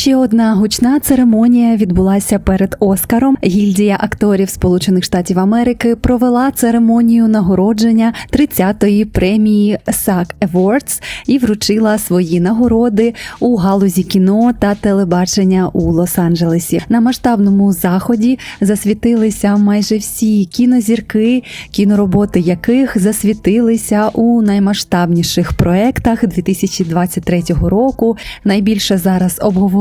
Ще одна гучна церемонія відбулася перед Оскаром. Гільдія акторів Сполучених Штатів Америки провела церемонію нагородження 30-ї премії SAG Awards і вручила свої нагороди у галузі кіно та телебачення у Лос-Анджелесі. На масштабному заході засвітилися майже всі кінозірки, кінороботи яких засвітилися у наймасштабніших проектах 2023 року. Найбільше зараз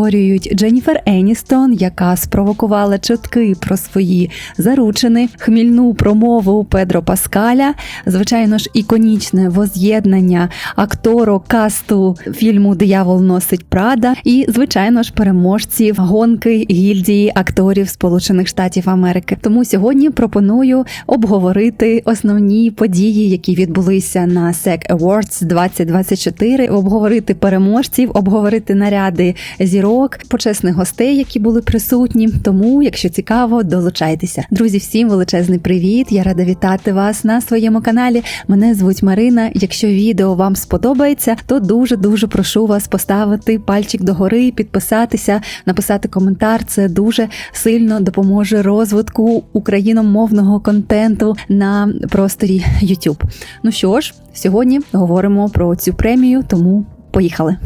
обговорюють Дженніфер Еністон, яка спровокувала чутки про свої заручини, хмільну промову Педро Паскаля. Звичайно ж, іконічне воз'єднання актору касту фільму Диявол носить Прада і, звичайно ж, переможців гонки гільдії акторів Сполучених Штатів Америки. Тому сьогодні пропоную обговорити основні події, які відбулися на SEC Awards 2024, обговорити переможців, обговорити наряди зірок, почесних гостей, які були присутні. Тому, якщо цікаво, долучайтеся. Друзі, всім величезний привіт! Я рада вітати вас на своєму каналі. Мене звуть Марина. Якщо відео вам сподобається, то дуже дуже прошу вас поставити пальчик догори, підписатися, написати коментар. Це дуже сильно допоможе розвитку україномовного контенту на просторі YouTube. Ну що ж, сьогодні говоримо про цю премію, тому поїхали.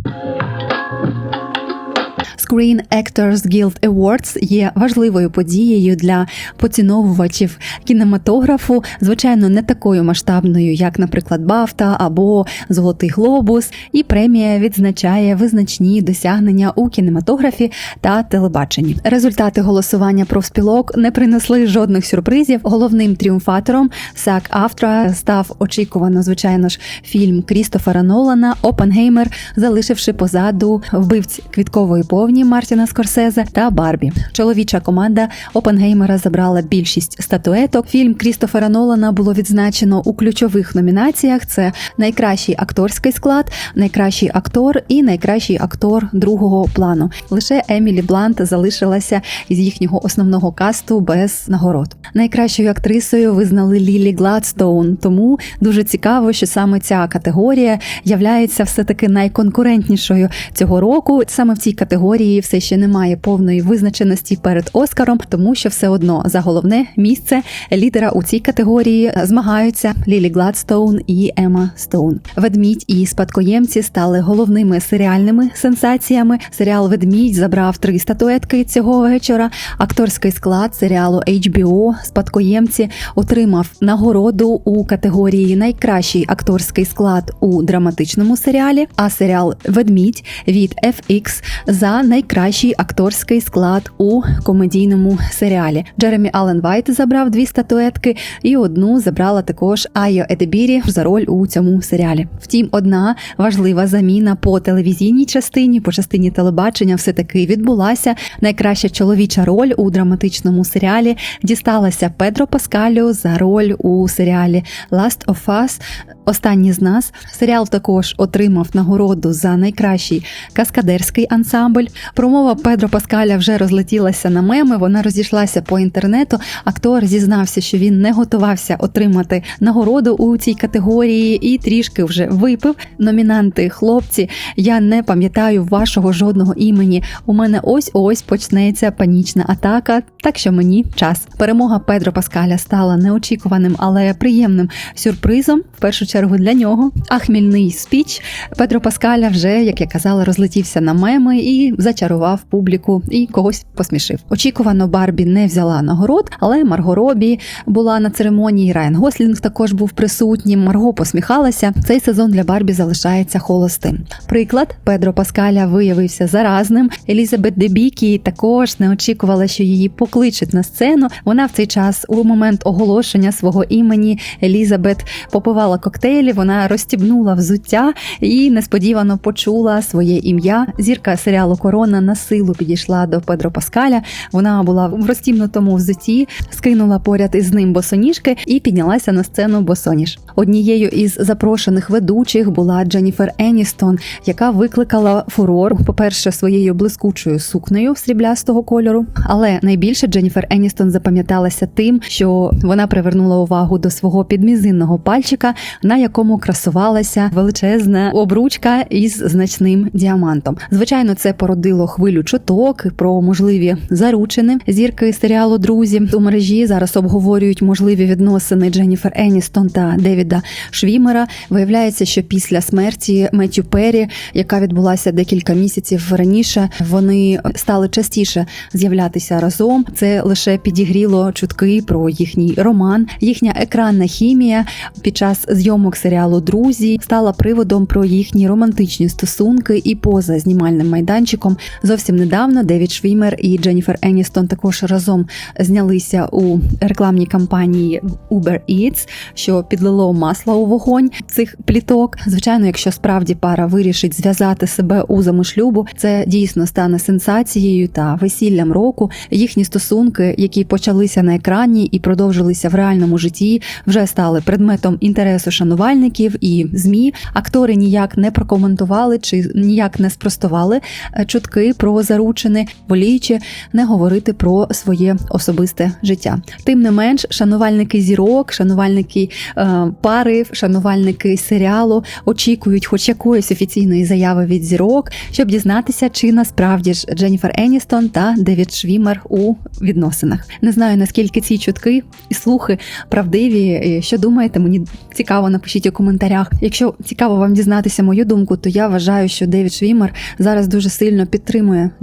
Screen Actors Guild Awards є важливою подією для поціновувачів кінематографу, звичайно, не такою масштабною, як, наприклад, Бафта або Золотий Глобус. І премія відзначає визначні досягнення у кінематографі та телебаченні. Результати голосування профспілок не принесли жодних сюрпризів. Головним тріумфатором сак автора став очікувано, звичайно ж, фільм Крістофера Нолана Опенгеймер, залишивши позаду вбивць квіткової повні Мартіна Скорсезе та Барбі. Чоловіча команда Опенгеймера забрала більшість статуеток. Фільм Крістофера Нолана було відзначено у ключових номінаціях: це найкращий акторський склад, найкращий актор і найкращий актор другого плану. Лише Емілі Блант залишилася із їхнього основного касту без нагород. Найкращою актрисою визнали Лілі Гладстоун. Тому дуже цікаво, що саме ця категорія являється все таки найконкурентнішою цього року. Саме в цій категорії все ще немає повної визначеності перед Оскаром, тому що все одно за головне місце лідера у цій категорії змагаються Лілі Гладстоун і Ема Стоун. Ведмідь і спадкоємці стали головними серіальними сенсаціями. Серіал Ведмідь забрав три статуетки цього вечора. Акторський склад серіалу HBO Спадкоємці отримав нагороду у категорії Найкращий акторський склад у драматичному серіалі. А серіал Ведмідь від FX за найкращий акторський склад у комедійному серіалі. Джеремі Аллен Вайт забрав дві статуетки, і одну забрала також Айо Едебірі за роль у цьому серіалі. Втім, одна важлива заміна по телевізійній частині, по частині телебачення, все таки відбулася. Найкраща чоловіча роль у драматичному серіалі дісталася Педро Паскалю за роль у серіалі Last of Us. Останні з нас серіал також отримав нагороду за найкращий каскадерський ансамбль. Промова Педро Паскаля вже розлетілася на меми. Вона розійшлася по інтернету. Актор зізнався, що він не готувався отримати нагороду у цій категорії і трішки вже випив. Номінанти, хлопці, я не пам'ятаю вашого жодного імені. У мене ось ось почнеться панічна атака. Так що мені час. Перемога Педро Паскаля стала неочікуваним, але приємним сюрпризом. В першу чергу для нього. А хмільний спіч Педро Паскаля вже, як я казала, розлетівся на меми і зачарував публіку і когось посмішив. Очікувано, Барбі не взяла нагород, але Марго Робі була на церемонії. Райан Гослінг також був присутнім. Марго посміхалася. Цей сезон для Барбі залишається холостим. Приклад Педро Паскаля виявився заразним. Елізабет Дебікі також не очікувала, що її покличуть на сцену. Вона в цей час, у момент оголошення свого імені, Елізабет попивала коктейлі. Вона розстібнула взуття і несподівано почула своє ім'я. Зірка серіалу Корона на силу підійшла до Педро Паскаля. Вона була в розтібнутому взуті, скинула поряд із ним босоніжки і піднялася на сцену босоніж. Однією із запрошених ведучих була Дженніфер Еністон, яка викликала фурор, по-перше, своєю блискучою сукнею сріблястого кольору. Але найбільше Дженніфер Еністон запам'яталася тим, що вона привернула увагу до свого підмізинного пальчика, на якому красувалася величезна обручка із значним діамантом. Звичайно, це породило створило хвилю чуток про можливі заручини зірки серіалу Друзі у мережі зараз обговорюють можливі відносини Дженніфер Еністон та Девіда Швімера. Виявляється, що після смерті Меттю Перрі, яка відбулася декілька місяців раніше, вони стали частіше з'являтися разом. Це лише підігріло чутки про їхній роман. Їхня екранна хімія під час зйомок серіалу Друзі стала приводом про їхні романтичні стосунки і поза знімальним майданчиком. Зовсім недавно Девід Швімер і Дженніфер Еністон також разом знялися у рекламній кампанії Uber Eats, що підлило масло у вогонь цих пліток. Звичайно, якщо справді пара вирішить зв'язати себе узами шлюбу, це дійсно стане сенсацією та весіллям року. Їхні стосунки, які почалися на екрані і продовжилися в реальному житті, вже стали предметом інтересу шанувальників і змі. Актори ніяк не прокоментували чи ніяк не спростували е, чутки про заручини, воліючи не говорити про своє особисте життя. Тим не менш, шанувальники зірок, шанувальники е, пари, шанувальники серіалу очікують, хоч якоїсь офіційної заяви від зірок, щоб дізнатися, чи насправді ж Дженніфер Еністон та Девід Швімер у відносинах. Не знаю наскільки ці чутки і слухи правдиві. Що думаєте? Мені цікаво, напишіть у коментарях. Якщо цікаво вам дізнатися мою думку, то я вважаю, що Девід Швімер зараз дуже сильно підтримує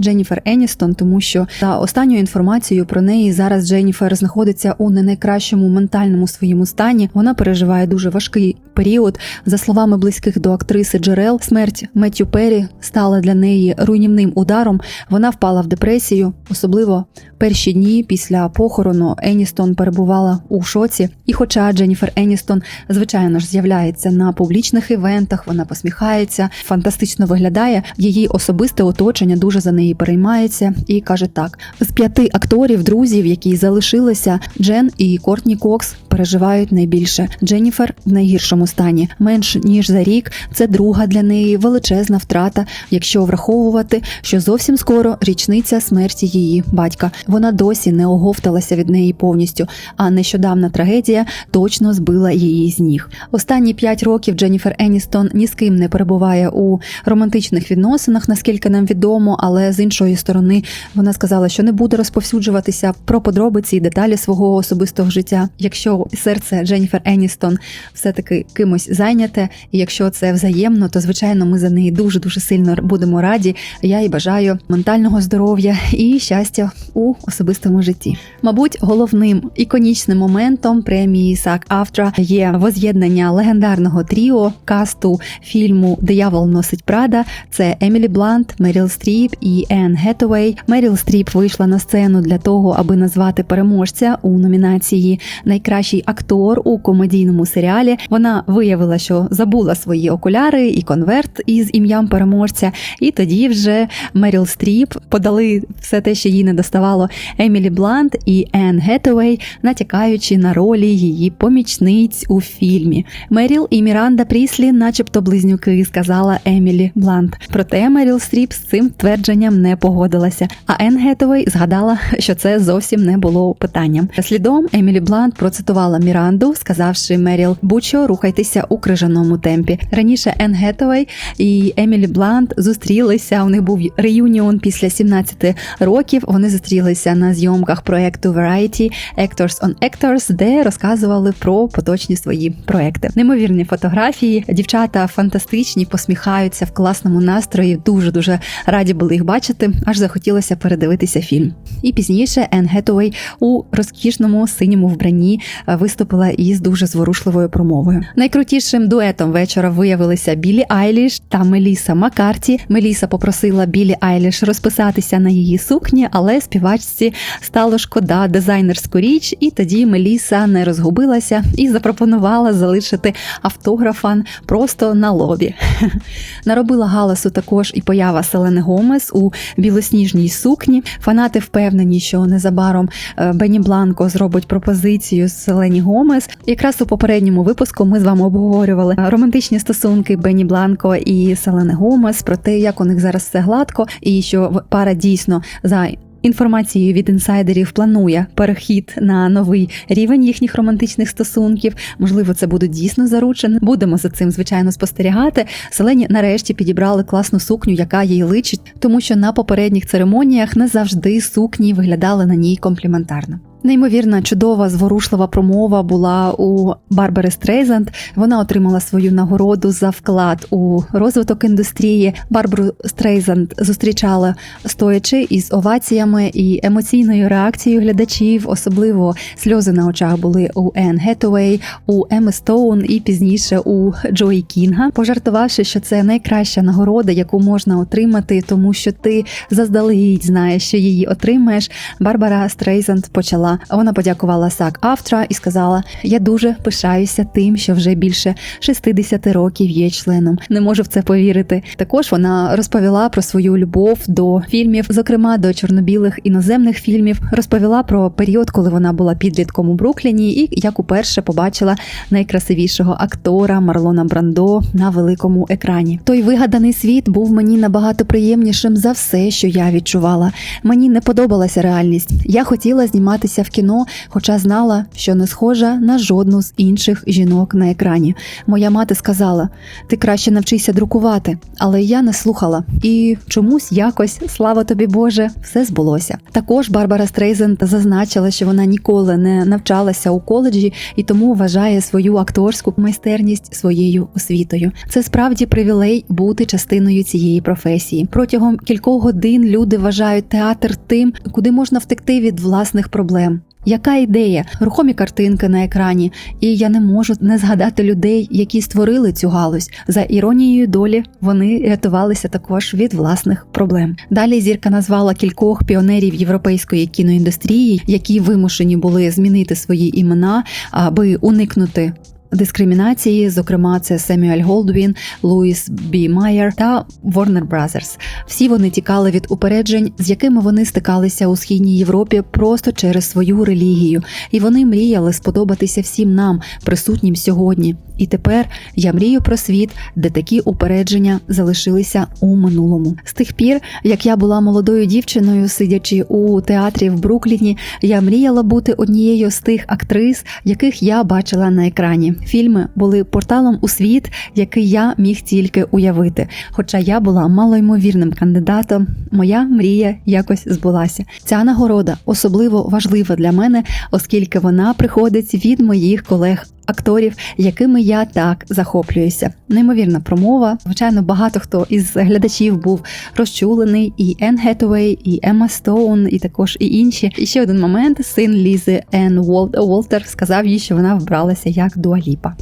Дженніфер Еністон, тому що за останньою інформацією про неї зараз Дженніфер знаходиться у не найкращому ментальному своєму стані. Вона переживає дуже важкий період. За словами близьких до актриси Джерел, смерть Меттю Перрі стала для неї руйнівним ударом. Вона впала в депресію, особливо перші дні після похорону Еністон перебувала у шоці. І, хоча Дженніфер Еністон, звичайно ж, з'являється на публічних івентах, вона посміхається, фантастично виглядає. Її особисте оточення дуже за неї переймається і каже так: з п'яти акторів, друзів, які залишилися, Джен і Кортні Кокс переживають найбільше. Дженніфер в найгіршому стані, менш ніж за рік. Це друга для неї величезна втрата, якщо враховувати, що зовсім скоро річниця смерті її батька. Вона досі не оговталася від неї повністю. А нещодавна трагедія точно збила її з ніг. Останні п'ять років Дженніфер Еністон ні з ким не перебуває у романтичних відносинах, наскільки нам відомо, але з іншої сторони вона сказала, що не буде розповсюджуватися про подробиці і деталі свого особистого життя. Якщо серце Дженніфер Еністон все-таки кимось зайняте, і якщо це взаємно, то звичайно ми за неї дуже дуже сильно будемо раді. Я їй бажаю ментального здоров'я і щастя у особистому житті. Мабуть, головним іконічним моментом премії Сак Автра є воз'єднання легендарного тріо касту фільму Диявол носить Прада. Це Емілі Блант, Меріл Стріп і Енн Гетовей. Меріл Стріп вийшла на сцену для того, аби назвати переможця у номінації Найкращий актор у комедійному серіалі. Вона виявила, що забула свої окуляри і конверт із ім'ям переможця. І тоді вже Меріл Стріп подали все те, що їй не доставало Емілі Блант і Енн Гетовей, натякаючи на ролі її помічниць у фільмі. Меріл і Міранда Пріслі, начебто близнюки, сказала Емілі Блант. Проте Меріл Стріп з цим твердженням не погодилася. А Енн Гетовей згадала, що це зовсім не було питанням. Слідом Емілі Блант процитувала Міранду, сказавши Меріл, будь-що рухайтеся у крижаному темпі. Раніше Енн Гетовей і Емілі Блант зустрілися. У них був реюніон після 17 років. Вони зустрілися на зйомках проекту Variety Actors on Actors, де розказували про поточні свої проекти. Неймовірні фотографії. Дівчата фантастичні, посміхаються в класному настрої. Дуже дуже раді були їх бачити. Аж захотілося передивитися фільм. І пізніше Енн Гетовей у розкішному синьому вбранні е, виступила із дуже зворушливою промовою. Найкрутішим дуетом вечора виявилися Білі Айліш та Меліса Маккарті. Меліса попросила Білі Айліш розписатися на її сукні, але співачці стало шкода дизайнерську річ, і тоді Меліса не розгубилася і запропонувала залишити автографан просто на лобі. Наробила галасу також і поява Селени Гомес у білосніжній сукні. Фанати впевнені, що незабаром е, Бені Бланко зробить пропозицію з Селені Гомес. Якраз у попередньому випуску ми з вами обговорювали романтичні стосунки Бені Бланко і Селени Гомес про те, як у них зараз все гладко, і що пара дійсно за інформацією від інсайдерів планує перехід на новий рівень їхніх романтичних стосунків. Можливо, це буде дійсно заручено. Будемо за цим звичайно спостерігати. Селені нарешті підібрали класну сукню, яка їй личить, тому що на попередніх церемоніях не завжди сукні виглядали на ній компліментарно. Неймовірна, чудова, зворушлива промова була у Барбари Стрейзанд. Вона отримала свою нагороду за вклад у розвиток індустрії. Барбару Стрейзанд зустрічала стоячи із оваціями і емоційною реакцією глядачів. Особливо сльози на очах були у Енн Гетуей, у Еми Стоун і пізніше у Джої Кінга, пожартувавши, що це найкраща нагорода, яку можна отримати, тому що ти заздалегідь знаєш, що її отримаєш. Барбара Стрейзанд почала. Вона подякувала Сак Автра і сказала: Я дуже пишаюся тим, що вже більше 60 років є членом. Не можу в це повірити. Також вона розповіла про свою любов до фільмів, зокрема до чорнобілих іноземних фільмів. Розповіла про період, коли вона була підлітком у Брукліні, і як уперше побачила найкрасивішого актора Марлона Брандо на великому екрані. Той вигаданий світ був мені набагато приємнішим за все, що я відчувала. Мені не подобалася реальність. Я хотіла зніматися в кіно, хоча знала, що не схожа на жодну з інших жінок на екрані. Моя мати сказала: ти краще навчися друкувати, але я не слухала. І чомусь якось, слава тобі Боже, все збулося. Також Барбара Стрейзенд зазначила, що вона ніколи не навчалася у коледжі і тому вважає свою акторську майстерність своєю освітою. Це справді привілей бути частиною цієї професії. Протягом кількох годин люди вважають театр тим, куди можна втекти від власних проблем. Яка ідея? Рухомі картинки на екрані, і я не можу не згадати людей, які створили цю галузь. За іронією долі вони рятувалися також від власних проблем. Далі зірка назвала кількох піонерів європейської кіноіндустрії, які вимушені були змінити свої імена, аби уникнути. Дискримінації, зокрема, це Семюель Голдвін, Луїс Бі Майер та Warner Brothers. Всі вони тікали від упереджень, з якими вони стикалися у східній Європі просто через свою релігію, і вони мріяли сподобатися всім нам, присутнім сьогодні. І тепер я мрію про світ, де такі упередження залишилися у минулому. З тих пір, як я була молодою дівчиною, сидячи у театрі в Брукліні, я мріяла бути однією з тих актрис, яких я бачила на екрані. Фільми були порталом у світ, який я міг тільки уявити. Хоча я була малоймовірним кандидатом, моя мрія якось збулася. Ця нагорода особливо важлива для мене, оскільки вона приходить від моїх колег. Акторів, якими я так захоплююся, неймовірна промова. Звичайно, багато хто із глядачів був розчулений, і Енн Гетуей, і Емма Стоун, і також і інші. І ще один момент: син Лізи Енн Уолтер сказав їй, що вона вбралася як Дуаліпа.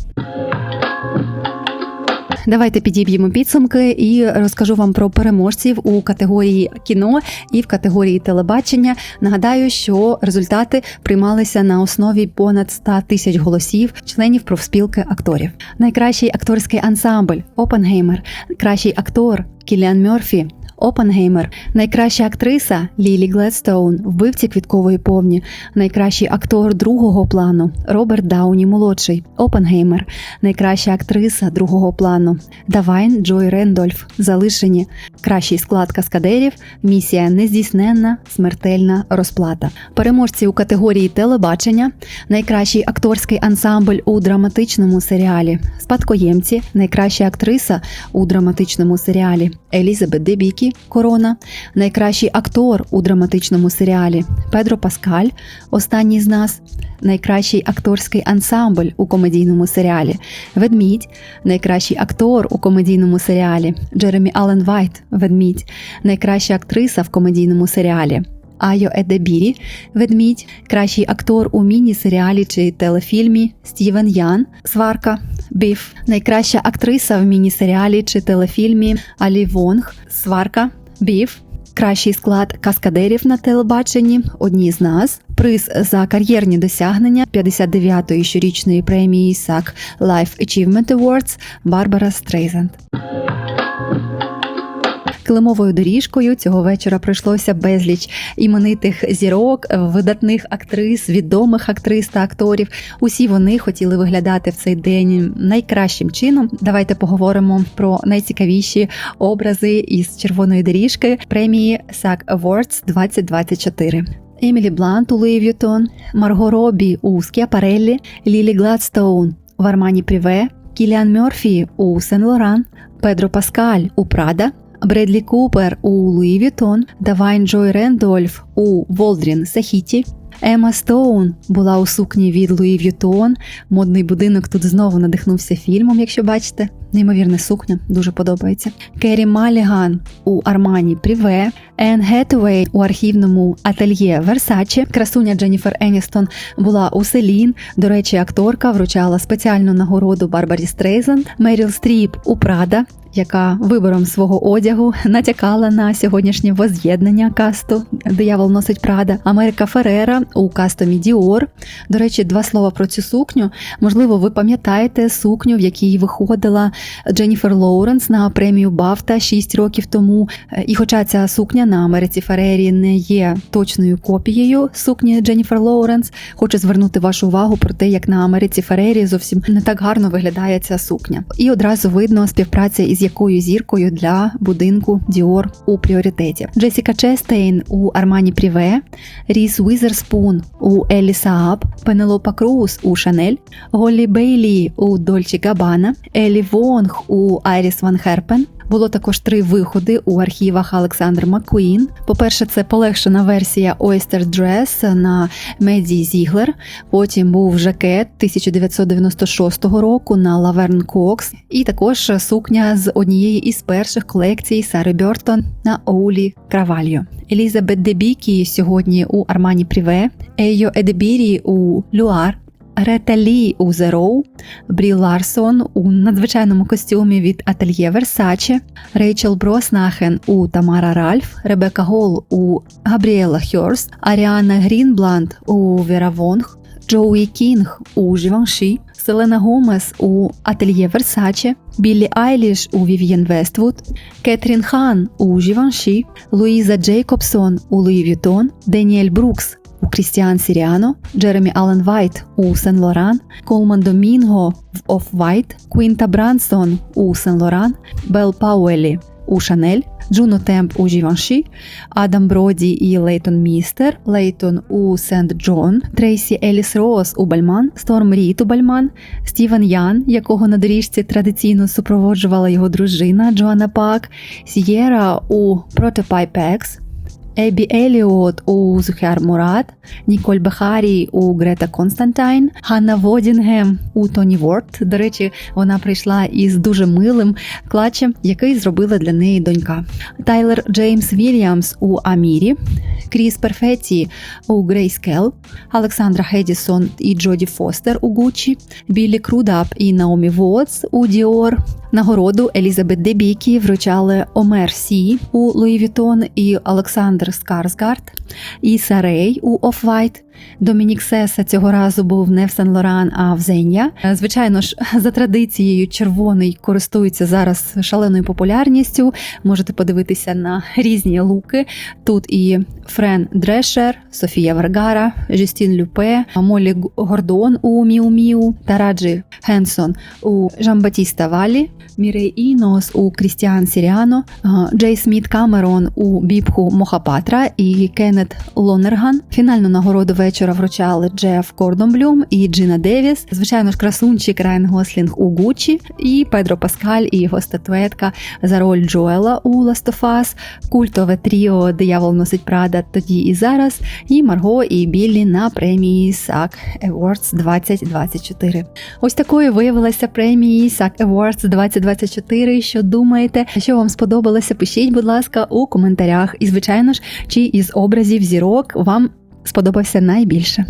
Давайте підіб'ємо підсумки і розкажу вам про переможців у категорії кіно і в категорії телебачення. Нагадаю, що результати приймалися на основі понад 100 тисяч голосів членів профспілки акторів. Найкращий акторський ансамбль Опенгеймер, кращий актор Кіліан Мерфі. Опенгеймер, найкраща актриса Лілі Гледстоун, вбивці квіткової повні, найкращий актор другого плану Роберт Дауні молодший, Опенгеймер, найкраща актриса другого плану Давайн Джой Рендольф, залишені, кращий склад каскадерів, місія нездійсненна, смертельна розплата. Переможці у категорії телебачення, найкращий акторський ансамбль у драматичному серіалі, спадкоємці, найкраща актриса у драматичному серіалі Елізабет Дебікі Корона, найкращий актор у драматичному серіалі Педро Паскаль, останній з нас, найкращий акторський ансамбль у комедійному серіалі Ведмідь, найкращий актор у комедійному серіалі Джеремі Аллен Вайт Ведмідь, найкраща актриса в комедійному серіалі. Айо Едебірі, ведмідь, кращий актор у міні-серіалі чи телефільмі Стівен Ян, Сварка, Біф, найкраща актриса в міні-серіалі чи телефільмі Алі Вонг, Сварка, Біф. Кращий склад каскадерів на телебаченні. Одні з нас, приз за кар'єрні досягнення 59-ї щорічної премії САК Life Achievement Awards Барбара Стрейзенд. Килимовою доріжкою цього вечора пройшлося безліч іменитих зірок, видатних актрис, відомих актрис та акторів. Усі вони хотіли виглядати в цей день найкращим чином. Давайте поговоримо про найцікавіші образи із червоної доріжки премії SAG Awards 2024. Емілі Блант у Луї В'ютон, Марго Робі у Скіапареллі, Лілі Гладстоун в Армані Пріве, Кіліан Мьорфі у Сен Лоран, Педро Паскаль у Прада, Бредлі Купер у Луї Вітон, Давайн Джой Рендольф у Волдрін Сахіті. Ема Стоун була у сукні від Луї В'ютон. Модний будинок тут знову надихнувся фільмом, якщо бачите. Неймовірна сукня, дуже подобається. Керрі Маліган у Армані Пріве, Енн Гетуей у архівному ательє Версаче. Красуня Дженніфер Еністон була у Селін. До речі, акторка вручала спеціальну нагороду Барбарі Стрейзен, Меріл Стріп у Прада. Яка вибором свого одягу натякала на сьогоднішнє воз'єднання касту Диявол носить Прада, Америка Ферера у кастомі Діор. До речі, два слова про цю сукню. Можливо, ви пам'ятаєте сукню, в якій виходила Дженніфер Лоуренс на премію Бафта 6 років тому. І хоча ця сукня на Америці Ферері не є точною копією сукні Дженніфер Лоуренс, хочу звернути вашу увагу про те, як на Америці Ферері зовсім не так гарно виглядає ця сукня. І одразу видно співпраця із якою зіркою для будинку Діор у пріоритеті. Джесіка Честейн у Армані Пріве, Ріс Уізерспун у Еллі Сааб, Пенелопа Круз у Шанель, Голлі Бейлі у Дольчі Габана, Елі Вонг у Айріс Ван Херпен. Було також три виходи у архівах Олександр Маккуін. По-перше, це полегшена версія Oyster Dress на Меді Зіглер. Потім був жакет 1996 року на Лаверн Кокс, і також сукня з однієї із перших колекцій Сари Бьортон на Оулі Кравальо. Елізабет Дебікі сьогодні у Армані Пріве, Ейо Едебірі у Люар. Рета Лі у Zero, Брі Ларсон у надзвичайному костюмі від Ательє Версаче, Рейчел Броснахен у Тамара Ральф, Ребека Гол у Габріела Хьорст, Аріана Грінбланд у Вера Вонг, Джоуі Кінг у Живанші, Селена Гомес у Ательє Версаче, Біллі Айліш у Вів'єн Вествуд, Кетрін Хан у Живанші, Луїза Джейкобсон у Луї Вітон, Деніель Брукс у Крістіан Сіріано, Джеремі Аллен Вайт у Сен Лоран, Колман Домінго в Оф Вайт, Квінта Брансон у Сен Лоран, Белл Пауелі у Шанель, Джуно Темп у Живанші, Адам Броді і Лейтон Містер, Лейтон у Сент Джон, Трейсі Еліс Роуз у Бальман, Сторм Ріт у Бальман, Стівен Ян, якого на доріжці традиційно супроводжувала його дружина Джоанна Пак, Сієра у Протопай Пекс, Ебі Еліот у Зухяр Мурат, Ніколь Бахарі у Грета Константайн, Ганна Водінгем у Тоні Ворд. До речі, вона прийшла із дуже милим клатчем, який зробила для неї донька. Тайлер Джеймс Вільямс у Амірі, Кріс Перфеті у Грейс Кел, Олександра Хедісон і Джоді Фостер у Гуччі, Біллі Крудап і Наомі Вотс у Діор. Нагороду Елізабет Дебікі вручали Омер Сі у Луї Вітон і Олександр Скарсгард, і Сарей у Оф-Вайт. Домінік Сеса цього разу був не в Сен Лоран, а в Зеня. Звичайно ж, за традицією, червоний користується зараз шаленою популярністю. Можете подивитися на різні луки. Тут і Френ Дрешер, Софія Варгара, Жюстін Люпе, Молі Гордон у Міу Міу, Тараджі Хенсон у Жамбатіста Валі, Мірей Інос у Крістіан Сіріано, Джей Сміт Камерон у Бібху Мохапатра і Кеннет Лонерган. Фінальну нагороду вечора вручали Джеф Кордонблюм і Джина Девіс. Звичайно ж, красунчик Райан Гослінг у Гуччі і Педро Паскаль і його статуетка за роль Джоела у Ластофас, культове тріо Диявол носить Прада тоді і зараз. І Марго і Біллі на премії SAG Awards 2024. Ось такою виявилася премії SAG Awards 2024. Що думаєте? Що вам сподобалося? Пишіть, будь ласка, у коментарях. І, звичайно ж, чи із образів зірок вам сподобався найбільше.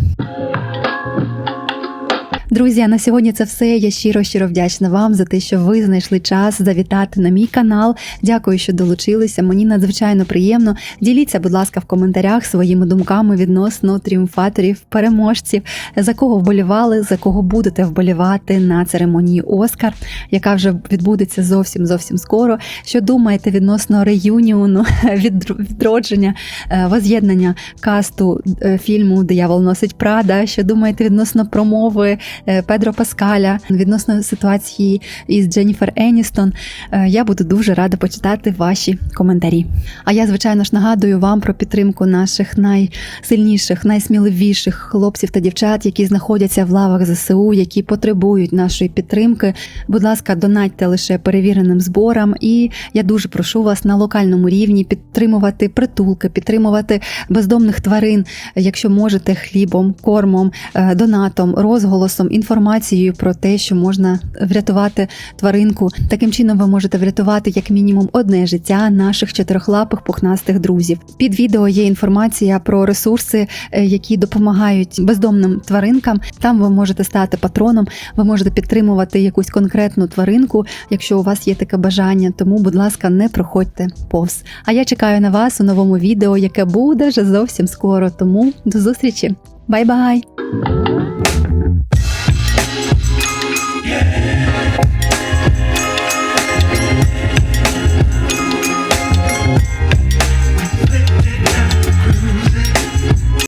Друзі, на сьогодні це все. Я щиро щиро вдячна вам за те, що ви знайшли час завітати на мій канал. Дякую, що долучилися. Мені надзвичайно приємно. Діліться, будь ласка, в коментарях своїми думками відносно тріумфаторів, переможців, за кого вболівали, за кого будете вболівати на церемонії Оскар, яка вже відбудеться зовсім зовсім скоро. Що думаєте відносно реюніону, відродження, е, воз'єднання касту е, фільму Диявол носить Прада? Що думаєте відносно промови Педро Паскаля, відносно ситуації із Дженніфер Еністон? Е, Я буду дуже рада почитати ваші коментарі. А я, звичайно ж, нагадую вам про підтримку наших найсильніших, найсміливіших хлопців та дівчат, які знаходяться в лавах ЗСУ, які потребують нашої підтримки. Будь ласка, донатьте лише перевіреним зборам. І я дуже прошу вас на локальному рівні підтримувати притулки, підтримувати бездомних тварин, якщо можете, хлібом, кормом, е, донатом, розголосом, інформацією про те, що можна врятувати тваринку. Таким чином ви можете врятувати як мінімум одне життя наших чотирьохлапих пухнастих друзів. Під відео є інформація про ресурси, е, які допомагають бездомним тваринкам. Там ви можете стати патроном, ви можете підтримувати якусь конкретну тваринку, якщо у вас є таке бажання. Тому, будь ласка, не проходьте повз. А я чекаю на вас у новому відео, яке буде вже зовсім скоро. Тому до зустрічі. Бай-бай!